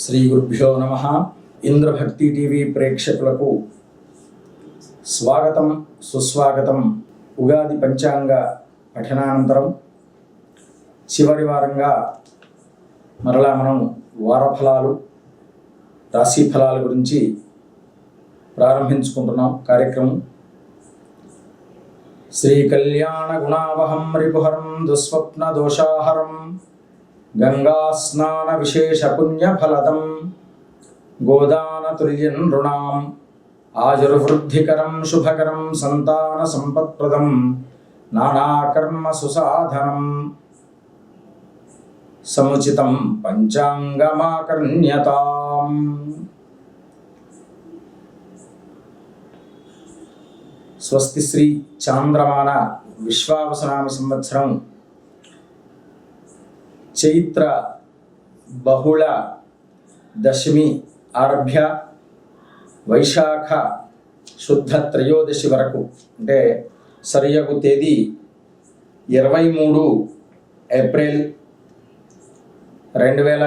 శ్రీ గురుభ్యో నమ. ఇంద్రభక్తి టీవీ ప్రేక్షకులకు స్వాగతం సుస్వాగతం. ఉగాది పంచాంగ పఠనానంతరం చివరి వారంగా మరలా మనం వారఫలాలు రాశి ఫలాల గురించి ప్రారంభించుకుంటున్నాం కార్యక్రమం. శ్రీ కళ్యాణ గుణావహం రిపుహరం దుస్వప్న దోషాహరం. గంగా స్నాన విశేష పుణ్యఫలదం గోదాన తుల్యం నృణాం ఆజుర్వృద్ధికరం శుభకరం సంతాన సంపత్ప్రదం నానాకర్మ సుసాధనం సముచితం పంచాంగమాకర్ణ్యతాం. స్వస్తి శ్రీ చాంద్రమాన విశ్వావసనామ సంవత్సరం చైత్ర బహుళ దశమి ఆరభ్య వైశాఖ శుద్ధ త్రయోదశి వరకు. అంటే సరియగు తేదీ ఇరవై మూడు ఏప్రిల్ రెండు వేల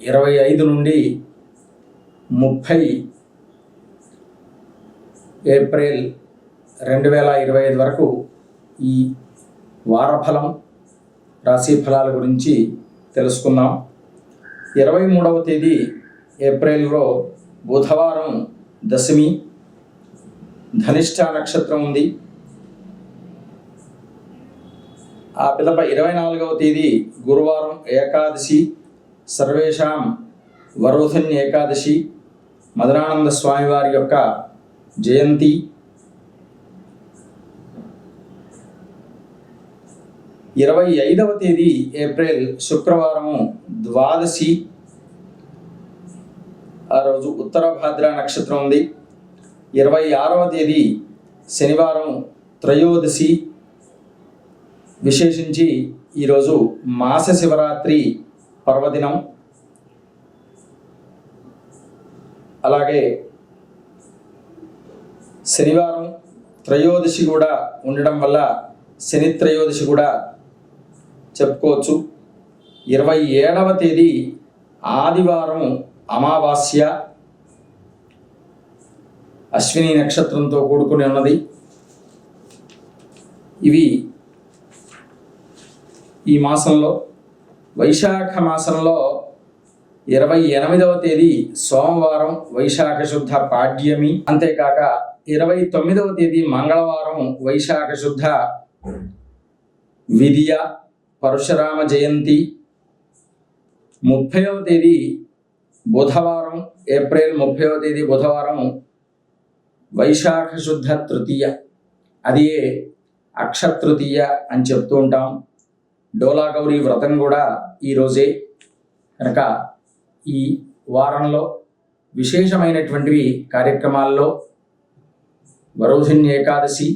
ఇరవై ఐదు నుండి ముప్పై ఏప్రిల్ రెండు వేల ఇరవై ఐదు వరకు ఈ వారఫలం రాశి ఫలాల గురించి తెలుసుకుందాం. ఇరవై మూడవ తేదీ ఏప్రిల్లో బుధవారం దశమి ధనిష్ట నక్షత్రం ఉంది. ఆ పిదప ఇరవై నాలుగవ తేదీ గురువారం ఏకాదశి సర్వేషాం వరోధన్య ఏకాదశి మదనానంద స్వామివారి యొక్క జయంతి. ఇరవై ఐదవ తేదీ ఏప్రిల్ శుక్రవారం ద్వాదశి. ఆ రోజు ఉత్తర భాద్ర నక్షత్రం ఉంది. ఇరవై ఆరవ తేదీ శనివారం త్రయోదశి. విశేషించి ఈరోజు మాస శివరాత్రి పర్వదినం. అలాగే శనివారం త్రయోదశి కూడా ఉండడం వల్ల శని త్రయోదశి కూడా చెప్పుకోవచ్చు. ఇరవై ఏడవ తేదీ ఆదివారం అమావాస్య అశ్విని నక్షత్రంతో కూడుకుని ఉన్నది. ఇవి ఈ మాసంలో వైశాఖ మాసంలో ఇరవై ఎనిమిదవ తేదీ సోమవారం వైశాఖ శుద్ధ పాడ్యమి. అంతేకాక ఇరవై తొమ్మిదవ తేదీ మంగళవారం వైశాఖ శుద్ధ విద్య పరశురామ జయంతి ముప్పైవ తేదీ బుధవారం ఏప్రిల్ ముప్పైవ తేదీ బుధవారం వైశాఖ శుద్ధ తృతీయ. అది అక్షతృతీయ అని చెప్తూ ఉంటాం. డోలా గౌరీ వ్రతం కూడా ఈరోజే కనుక ఈ వారంలో విశేషమైనటువంటివి కార్యక్రమాల్లో వరోధిన్య ఏకాదశి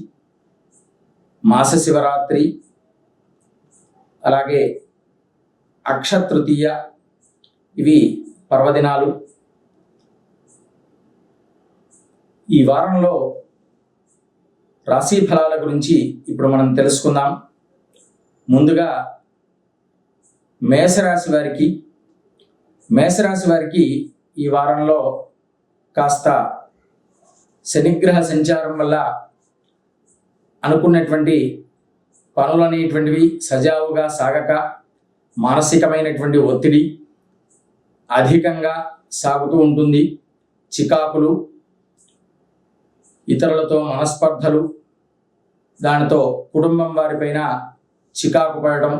మాస శివరాత్రి అలాగే అక్షతృతీయ ఇవి పర్వదినాలు. ఈ వారంలో రాశి ఫలాల గురించి ఇప్పుడు మనం తెలుసుకుందాం. ముందుగా మేషరాశి వారికి మేషరాశి వారికి ఈ వారంలో కాస్త శనిగ్రహ సంచారం వల్ల అనుకున్నటువంటి పనులు అనేటువంటివి సజావుగా సాగక మానసికమైనటువంటి ఒత్తిడి అధికంగా సాగుతూ ఉంటుంది. చికాకులు ఇతరులతో మనస్పర్ధలు దానితో కుటుంబం వారిపైన చికాకు పడటం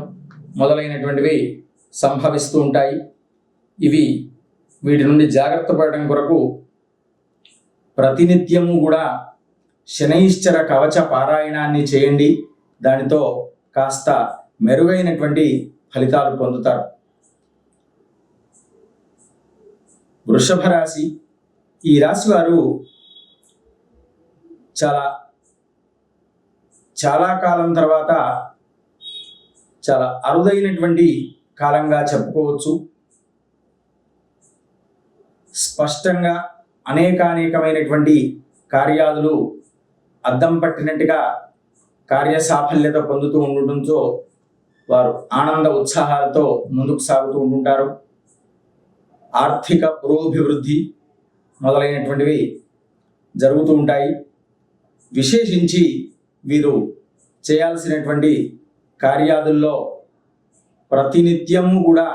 మొదలైనటువంటివి సంభవిస్తూ ఉంటాయి. ఇవి వీటి నుండి జాగ్రత్త పడడం కొరకు ప్రతినిత్యము కూడా శనైశ్చర కవచ పారాయణాన్ని చేయండి. దానితో కాస్త మెరుగైనటువంటి ఫలితాలు పొందుతారు. వృషభ రాశి ఈ రాశి వారు చాలా చాలా కాలం తర్వాత చాలా అరుదైనటువంటి కాలంగా చెప్పుకోవచ్చు. స్పష్టంగా అనేకానేకమైనటువంటి కార్యాదులు అద్దం పట్టినట్టుగా కార్యసాఫల్యత పొందుతూ ఉండటంతో వారు ఆనంద ఉత్సాహాలతో ముందుకు సాగుతూ ఉంటుంటారు ఆర్థిక పురోభివృద్ధి మొదలైనటువంటివి జరుగుతూ ఉంటాయి. విశేషించి వీరు చేయాల్సినటువంటి కార్యాదుల్లో ప్రతినిత్యము కూడా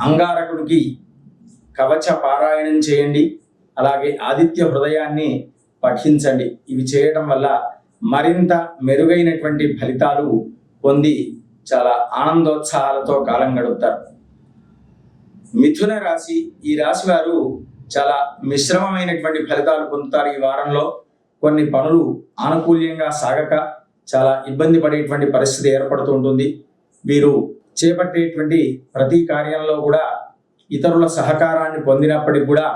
అంగారకుడికి కవచ పారాయణం చేయండి. అలాగే ఆదిత్య హృదయాన్ని పఠించండి. ఇవి చేయడం వల్ల మరింత మెరుగైనటువంటి ఫలితాలు పొంది చాలా ఆనందోత్సాహాలతో కాలం గడుపుతారు. మిథున రాశి ఈ రాశి వారు చాలా మిశ్రమమైనటువంటి ఫలితాలు పొందుతారు ఈ వారంలో. కొన్ని పనులు ఆనుకూల్యంగా సాగక చాలా ఇబ్బంది పడేటువంటి పరిస్థితి ఏర్పడుతూ ఉంటుంది. వీరు చేపట్టేటువంటి ప్రతి కార్యంలో కూడా ఇతరుల సహకారాన్ని పొందినప్పటికి కూడా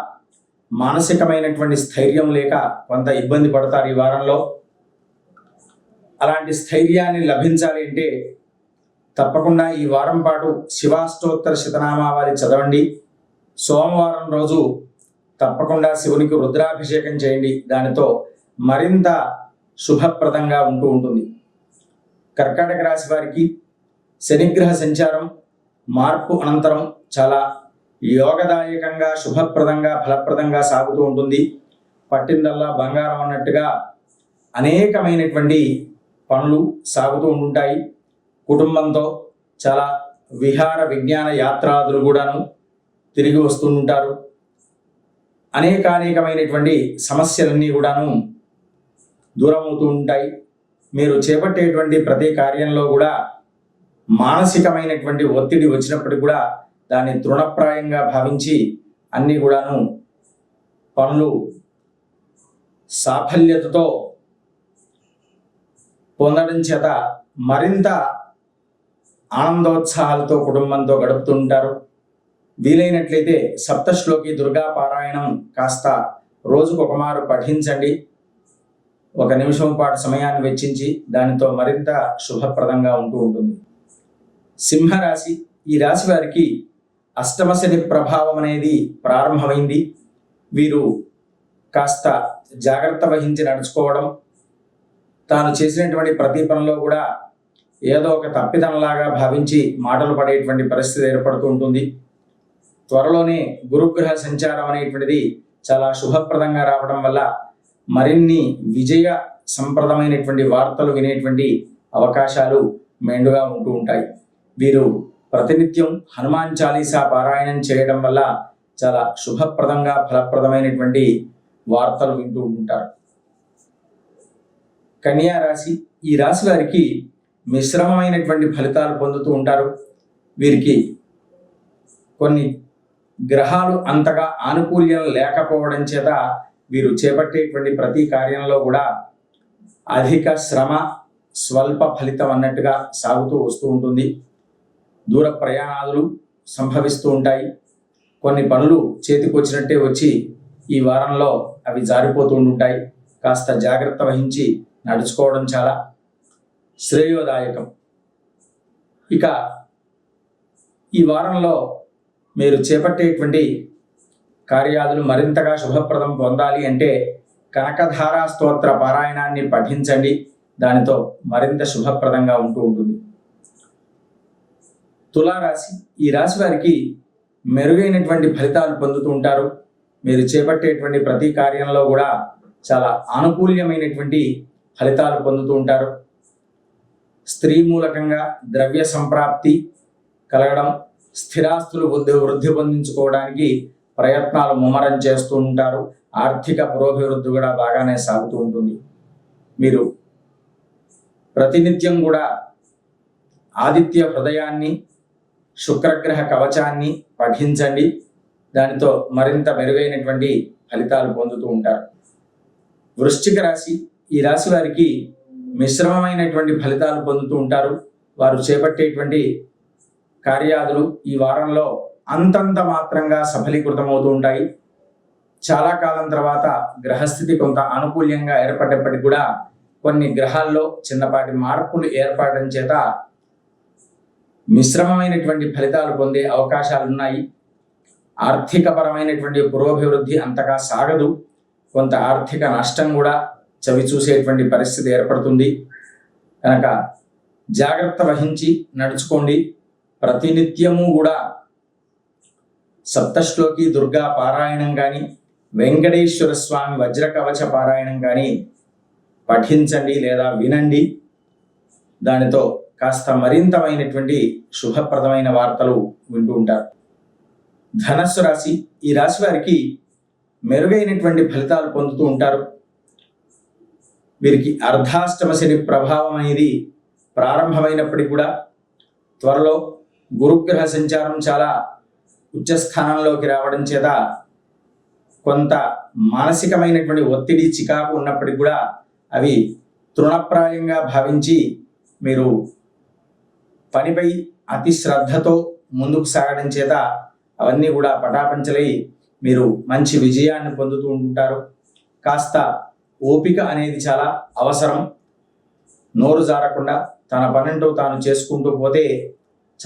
మానసికమైనటువంటి స్థైర్యం లేక కొంత ఇబ్బంది పడతారు ఈ వారంలో. అలాంటి స్థైర్యాన్ని లభించాలి అంటే తప్పకుండా ఈ వారం పాటు శివాష్టోత్తర శతనామావళి చదవండి. సోమవారం రోజు తప్పకుండా శివునికి రుద్రాభిషేకం చేయండి. దానితో మరింత శుభప్రదంగా ఉంటూ ఉంటుంది. కర్కాటక రాశి వారికి శనిగ్రహ సంచారం మార్పు అనంతరం చాలా యోగదాయకంగా శుభప్రదంగా ఫలప్రదంగా సాగుతూ ఉంటుంది. పట్టిందల్లా బంగారం అన్నట్టుగా అనేకమైనటువంటి పనులు సాగుతూ ఉంటుంటాయి కుటుంబంతో చాలా విహార విజ్ఞాన యాత్రాదులు కూడాను తిరిగి వస్తూ ఉంటారు అనేకానేకమైనటువంటి సమస్యలన్నీ కూడాను దూరమవుతూ ఉంటాయి. మీరు చేపట్టేటువంటి ప్రతి కార్యంలో కూడా మానసికమైనటువంటి ఒత్తిడి వచ్చినప్పటికి కూడా దాన్ని దృఢప్రాయంగా భావించి అన్నీ కూడాను పనులు సాఫల్యతతో పొందడం చేత మరింత ఆనందోత్సాహాలతో కుటుంబంతో గడుపుతుంటారు. వీలైనట్లయితే సప్తశ్లోకి దుర్గా పారాయణం కాస్త రోజుకు ఒక మారు పఠించండి. ఒక నిమిషం పాటు సమయాన్ని వెచ్చించి దానితో మరింత శుభప్రదంగా ఉంటూ ఉంటుంది. సింహరాశి ఈ రాశి వారికి అష్టమ శని ప్రభావం అనేది ప్రారంభమైంది. వీరు కాస్త జాగ్రత్త వహించి నడుచుకోవడం తాను చేసినటువంటి ప్రతి పనిలో కూడా ఏదో ఒక తప్పిదంలాగా భావించి మాటలు పడేటువంటి పరిస్థితి ఏర్పడుతూ ఉంటుంది. త్వరలోనే గురుగ్రహ సంచారం అనేటువంటిది చాలా శుభప్రదంగా రావడం వల్ల మరిన్ని విజయ సంప్రదమైనటువంటి వార్తలు వినేటువంటి అవకాశాలు మెండుగా ఉంటూ ఉంటాయి. వీరు ప్రతినిత్యం హనుమాన్ చాలీసా పారాయణం చేయడం వల్ల చాలా శుభప్రదంగా ఫలప్రదమైనటువంటి వార్తలు వింటూ ఉంటారు. కన్యా రాశి ఈ రాశి వారికి మిశ్రమమైనటువంటి ఫలితాలు పొందుతూ ఉంటారు. వీరికి కొన్ని గ్రహాలు అంతగా ఆనుకూల్యం లేకపోవడం చేత వీరు చేపట్టేటువంటి ప్రతి కార్యంలో కూడా అధిక శ్రమ స్వల్ప ఫలితం అన్నట్టుగా సాగుతూ వస్తూ ఉంటుంది. దూర ప్రయాణాలు సంభవిస్తూ ఉంటాయి. కొన్ని పనులు చేతికి వచ్చినట్టే వచ్చి ఈ వారంలో అవి జారిపోతూ ఉంటాయి కాస్త జాగ్రత్త వహించి నడుచుకోవడం చాలా శ్రేయోదాయకం. ఇక ఈ వారంలో మీరు చేపట్టేటువంటి కార్యాలు మరింతగా శుభప్రదం పొందాలి అంటే కనకధారా స్తోత్ర పారాయణాన్ని పఠించండి. దానితో మరింత శుభప్రదంగా ఉంటూ ఉంటుంది. తులారాశి. ఈ రాశి వారికి మెరుగైనటువంటి ఫలితాలు పొందుతూ ఉంటారు. మీరు చేపట్టేటువంటి ప్రతి కార్యంలో కూడా చాలా ఆనుకూల్యమైనటువంటి ఫలితాలు పొందుతూ ఉంటారు. స్త్రీ మూలకంగా ద్రవ్య సంప్రాప్తి కలగడం స్థిరాస్తులు వృద్ధి వృద్ధి పొందించుకోవడానికి ప్రయత్నాలు ముమ్మరం చేస్తూ ఉంటారు. ఆర్థిక పురోభివృద్ధి కూడా బాగానే సాగుతూ ఉంటుంది. మీరు ప్రతినిత్యం కూడా ఆదిత్య హృదయాన్ని శుక్రగ్రహ కవచాన్ని పఠించండి. దానితో మరింత మెరుగైనటువంటి ఫలితాలు పొందుతూ ఉంటారు. వృశ్చిక రాశి ఈ రాశి వారికి మిశ్రమమైనటువంటి ఫలితాలు పొందుతూ ఉంటారు. వారు చేపట్టేటువంటి కార్యాదులు ఈ వారంలో అంతంత మాత్రంగా సఫలీకృతమవుతూ ఉంటాయి. చాలా కాలం తర్వాత గ్రహస్థితి కొంత అనుకూల్యంగా ఏర్పడ్డప్పటికి కూడా కొన్ని గ్రహాల్లో చిన్నపాటి మార్పులు ఏర్పడడం చేత మిశ్రమమైనటువంటి ఫలితాలు పొందే అవకాశాలు ఉన్నాయి ఆర్థికపరమైనటువంటి పురోభివృద్ధి అంతగా సాగదు. కొంత ఆర్థిక నష్టం కూడా చవి చూసేటువంటి పరిస్థితి ఏర్పడుతుంది. కనుక జాగ్రత్త వహించి నడుచుకోండి. ప్రతినిత్యము కూడా సప్తశ్లోకి దుర్గా పారాయణం కానీ వెంకటేశ్వర స్వామి వజ్ర కవచ పారాయణం కానీ పఠించండి లేదా వినండి. దానితో కాస్త మరింతమైనటువంటి శుభప్రదమైన వార్తలు వింటూ ఉంటారు. ధనస్సు రాశి ఈ రాశి వారికి మెరుగైనటువంటి ఫలితాలు పొందుతూ ఉంటారు. వీరికి అర్ధాష్టమ శని ప్రభావం అనేది ప్రారంభమైనప్పటికీ కూడా త్వరలో గురుగ్రహ సంచారం చాలా ఉచ్చస్థానంలోకి రావడం చేత కొంత మానసికమైనటువంటి ఒత్తిడి చికాకు ఉన్నప్పటికీ కూడా అవి తృణప్రాయంగా భావించి మీరు పనిపై అతి శ్రద్ధతో ముందుకు సాగడం చేత అవన్నీ కూడా పటాపంచలై మీరు మంచి విజయాన్ని పొందుతూ ఉంటారు. కాస్త ఓపిక అనేది చాలా అవసరం. నోరు జారకుండా తన పనంటూ తాను చేసుకుంటూ పోతే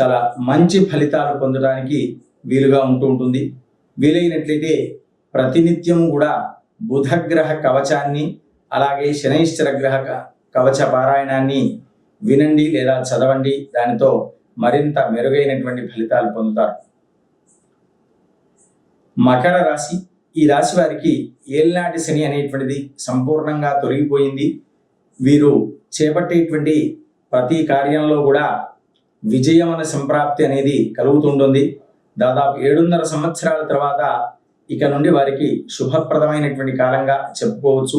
చాలా మంచి ఫలితాలు పొందడానికి వీలుగా ఉంటూ ఉంటుంది. వీలైనట్లయితే ప్రతినిత్యం కూడా బుధగ్రహ కవచాన్ని అలాగే శనైశ్చర గ్రహ క- కవచ పారాయణాన్ని వినండి లేదా చదవండి దానితో మరింత మెరుగైనటువంటి ఫలితాలు పొందుతారు. మకర రాశి ఈ రాశి వారికి ఏలినాటి శని అనేటువంటిది సంపూర్ణంగా తొలగిపోయింది. వీరు చేపట్టేటువంటి ప్రతి కార్యంలో కూడా విజయమన సంప్రాప్తి అనేది కలుగుతుంటుంది. దాదాపు ఏడున్నర సంవత్సరాల తర్వాత ఇక నుండి వారికి శుభప్రదమైనటువంటి కాలంగా చెప్పుకోవచ్చు.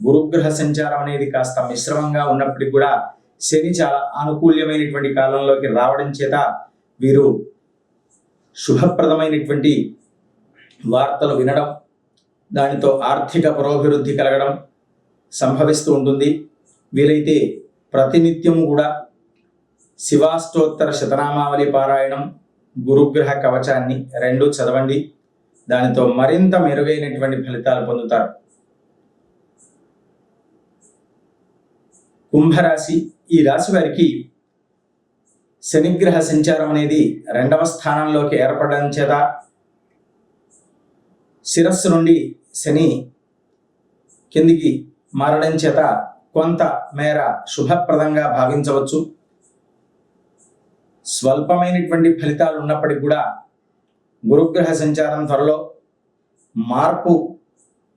గురుగ్రహ సంచారం అనేది కాస్త మిశ్రమంగా ఉన్నప్పటికీ కూడా శని చాలా అనుకూల్యమైనటువంటి కాలంలోకి రావడం చేత వీరు శుభప్రదమైనటువంటి వార్తలు వినడం దానితో ఆర్థిక పురోభివృద్ధి కలగడం సంభవిస్తూ ఉంటుంది. వీలైతే ప్రతినిత్యం కూడా శివాష్టోత్తర శతనామావళి పారాయణం గురుగ్రహ కవచాన్ని రెండు చదవండి. దానితో మరింత మెరుగైనటువంటి ఫలితాలు పొందుతారు. కుంభరాశి ఈ రాశి వారికి శనిగ్రహ సంచారం అనేది రెండవ స్థానంలోకి ఏర్పడడం చేత శిరస్సు నుండి శని కిందికి మారడం చేత కొంత మేర శుభప్రదంగా భావించవచ్చు. స్వల్పమైనటువంటి ఫలితాలు ఉన్నప్పటికీ కూడా గురుగ్రహ సంచారం త్వరలో మార్పు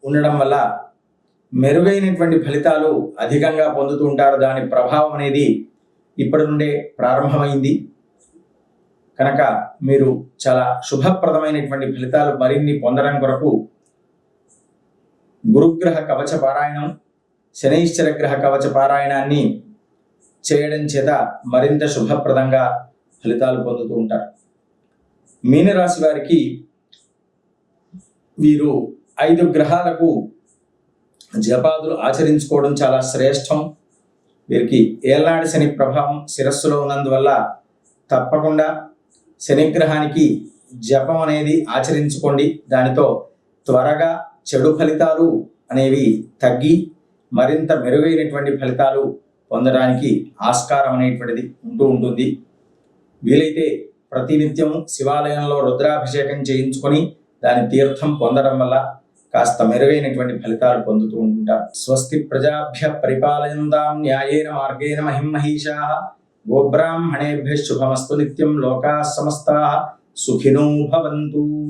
ఉండడం వల్ల మెరుగైనటువంటి ఫలితాలు అధికంగా పొందుతూ ఉంటారు. దాని ప్రభావం అనేది ఇప్పటి నుండే ప్రారంభమైంది. కనుక మీరు చాలా శుభప్రదమైనటువంటి ఫలితాలు మరిన్ని పొందడం కొరకు గురుగ్రహ కవచ పారాయణం శనైశ్చర గ్రహ కవచ పారాయణాన్ని చేయడం చేత మరింత శుభప్రదంగా ఫలితాలు పొందుతూ ఉంటారు. మీనరాశి వారికి వీరు ఐదు గ్రహాలకు జపాదులు ఆచరించుకోవడం చాలా శ్రేష్టం. వీరికి ఏళ్ళనాటి శని ప్రభావం శిరస్సులో ఉన్నందువల్ల తప్పకుండా శనిగ్రహానికి జపం అనేది ఆచరించుకోండి. దానితో త్వరగా చెడు ఫలితాలు అనేవి తగ్గి మరింత మెరుగైనటువంటి ఫలితాలు పొందడానికి ఆస్కారం అనేటువంటిది ఉంటూ ఉంటుంది. వీలైతే ప్రతినిత్యం శివాలయంలో రుద్రాభిషేకం చేయించుకొని దాని తీర్థం పొందడం వల్ల కాస్త మెరుగైనటువంటి ఫలితాలు పొందుతూ ఉంటారు స్వస్తి ప్రజాభ్య పరిపాలయందాం న్యాయేన మార్గేణ మహిమహీషా గోబ్రాహ్మణేభ్య శుభమస్తు నిత్యం లోకా సమస్తా. సుఖినో భవంతు.